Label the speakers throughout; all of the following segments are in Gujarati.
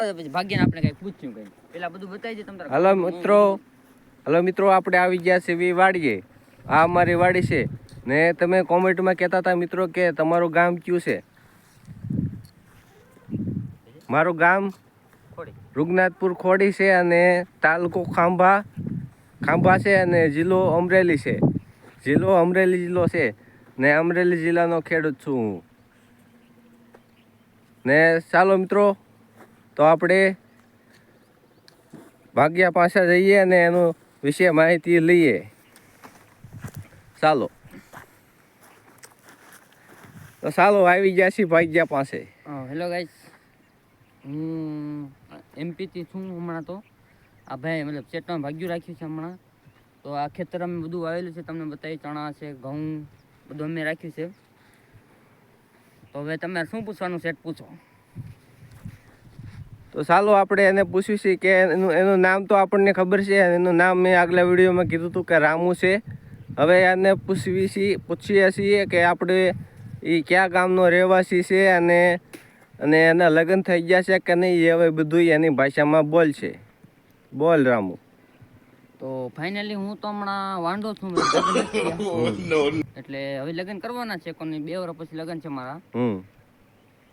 Speaker 1: પછી ભાગ્યને આપણે કઈ પૂછ્યું કઈ. પેલા બધું બતાવી દે તમને
Speaker 2: હલો મિત્રો. હલો મિત્રો આપણે આવી ગયા છે વી વાડીએ. આ અમારી વાડી છે. ને તમે કોમેન્ટમાં કહેતા હતા મિત્રો કે તમારું ગામ કયું છે? મારું ગામ રૂગનાથપુર ખોડી છે અને તાલુકો ખાંભા ખાંભા છે અને જિલ્લો અમરેલી છે. જિલ્લો અમરેલી જિલ્લો છે. ને અમરેલી જિલ્લાનો ખેડૂત છું હું. ને ચાલો મિત્રો તો આપણે ભાગ્યા પાસે જઈએ અને એનું વિશે માહિતી લઈએ. ચાલો. તો ચાલો, આવી ગયા છીએ ભાગ્યા પાસે.
Speaker 1: હેલો ગાઈસ હું એમપીથી છું હમણાં તો. આ ભાઈ મતલબ ચેટમાં ભાગ્યું રાખ્યું છે હમણાં. તો આ ખેતર અમે બધું વાવેલું છે, તમને બતાવી, ચણા છે, ઘઉં, બધું અમે રાખ્યું છે. તો હવે તમારે શું પૂછવાનું સેટ પૂછો.
Speaker 2: તો ચાલો આપણે એને પૂછ્યું છે કે એનું એનું નામ તો આપણને ખબર છે એનું નામ મેં આગલા વિડીયોમાં કીધું હતું કે રામુ છે. હવે એને પૂછવી છીએ પૂછીએ છીએ કે આપણે એ કયા ગામનો રહેવાસી છે અને અને એના લગ્ન થઈ ગયા છે કે નહીં એ હવે બધું એની ભાષામાં બોલ છે બોલ રામુ.
Speaker 1: તો ફાઇનલી હું તો હમણાં વાંઢો છું થયા. એટલે હવે લગ્ન કરવાના છે કોની બે વર્ષ પછી લગ્ન છે મારા.
Speaker 2: હમ.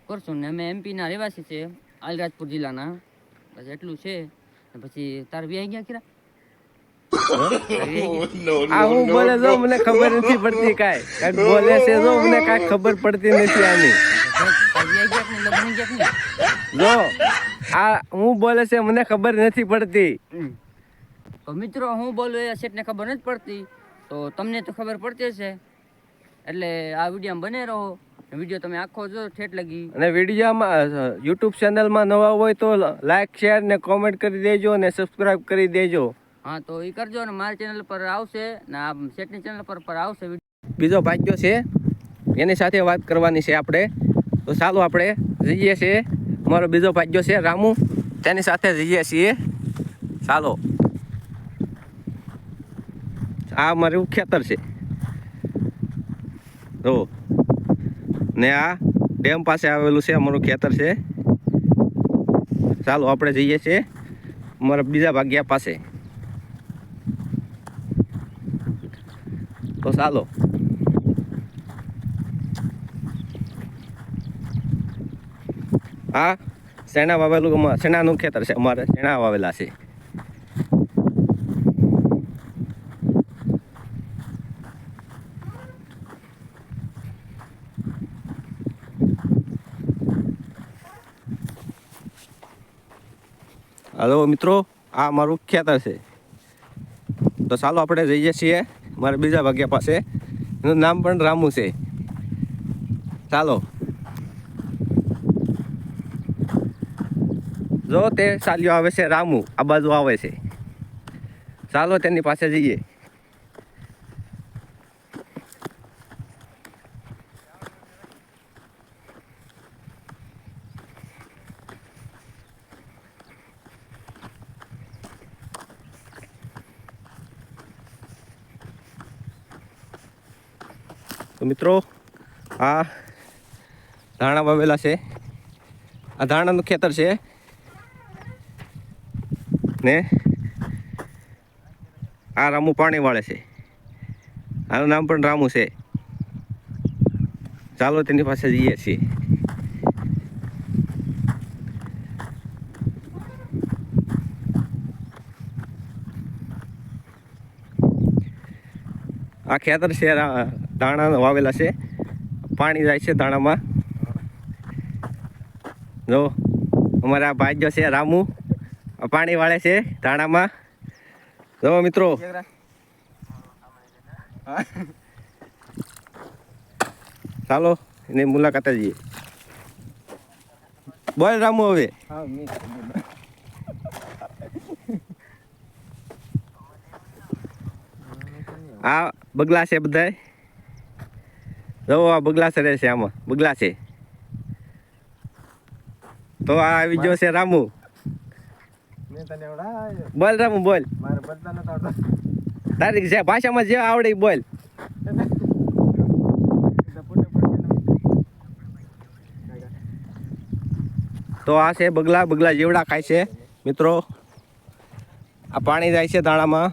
Speaker 1: કરશું ને અમે એમપી ના રહેવાસી છે અલીરાજપુર જિલ્લાના. બસ એટલું છે. ને પછી તાર વ્યાઈ ગયા કિરા
Speaker 2: આ હું બોલે જો મને ખબર નથી પડતી કાંઈ. કાંઈક બોલે છે જો મને કાંઈ ખબર પડતી નથી આની? જો આ હું બોલે છે મને ખબર નથી પડતી.
Speaker 1: તો મિત્રો હું બોલું એ શેઠને ખબર નથી પડતી. તો તમને તો ખબર પડતી હશે. એટલે આ વિડીયોમાં બને રહો. વીડિયો તમે આખો જો ઠેઠ લગી.
Speaker 2: અને વિડીયોમાં યુટ્યુબ ચેનલમાં નવા હોય તો લાઈક શેર ને કોમેન્ટ કરી દેજો અને સબસ્ક્રાઇબ કરી દેજો.
Speaker 1: હા તો એ કરજો ને મારી ચેનલ પર આવશે ને આ શેઠની ચેનલ પર પર આવશે
Speaker 2: બીજો ભાગ્યો છે એની સાથે વાત કરવાની છે આપણે. તો ચાલો આપણે જઈએ છીએ. મારો બીજો ભાગ્યો છે રામુ. તેની સાથે જઈએ છીએ. ચાલો. આ મારું ખેતર છે. જો ને આ ડેમ પાસે આવેલું છે, અમારું ખેતર છે. ચાલો, આપણે જઈએ છીએ અમારા બીજા ભાગ્યા પાસે. તો ચાલો. આ શેણા વાવેલું શેણાનું ખેતર છે, અમારે શેણા વાવેલા છે. હલો મિત્રો, આ મારું ખેતર છે. તો ચાલો આપણે જઈએ છીએ મારા બીજા ભાગ્યા પાસે. એનું નામ પણ રામુ છે. ચાલો. જો તે ચાલ્યો આવે છે રામુ, આ બાજુ આવે છે. ચાલો તેની પાસે જઈએ. તો મિત્રો, આ ધાણા વાવેલા છે. આ ધાણાનું ખેતર છે. ને આ રામુ પાણી વાળે છે. આનું નામ પણ રામુ છે. ચાલો તેની પાસે જઈએ છીએ. આ ખેતર છે દાણા વાવેલા છે. પાણી જાય છે દાણામાં. જો, અમારા ભાઈ જો છે રામુ. પાણી વાળે છે દાણામાં. જો મિત્રો. ચાલો, એની મુલાકાતે જઈએ બોલ રામુ હવે. આ બગલા છે બધાય. જો આ બગલા સરે છે આમાં બગલા છે. તો આ આવી ગયો છે રામુ.
Speaker 3: મેં તને
Speaker 2: બોલ રામુ બોલ.
Speaker 3: મારે બધા નતા આવડતા
Speaker 2: તારી જે ભાષામાં જે આવડે બોલ. તો આ છે બગલા બગલા જેવડા ખાય છે મિત્રો. આ પાણી જાય છે દાણામાં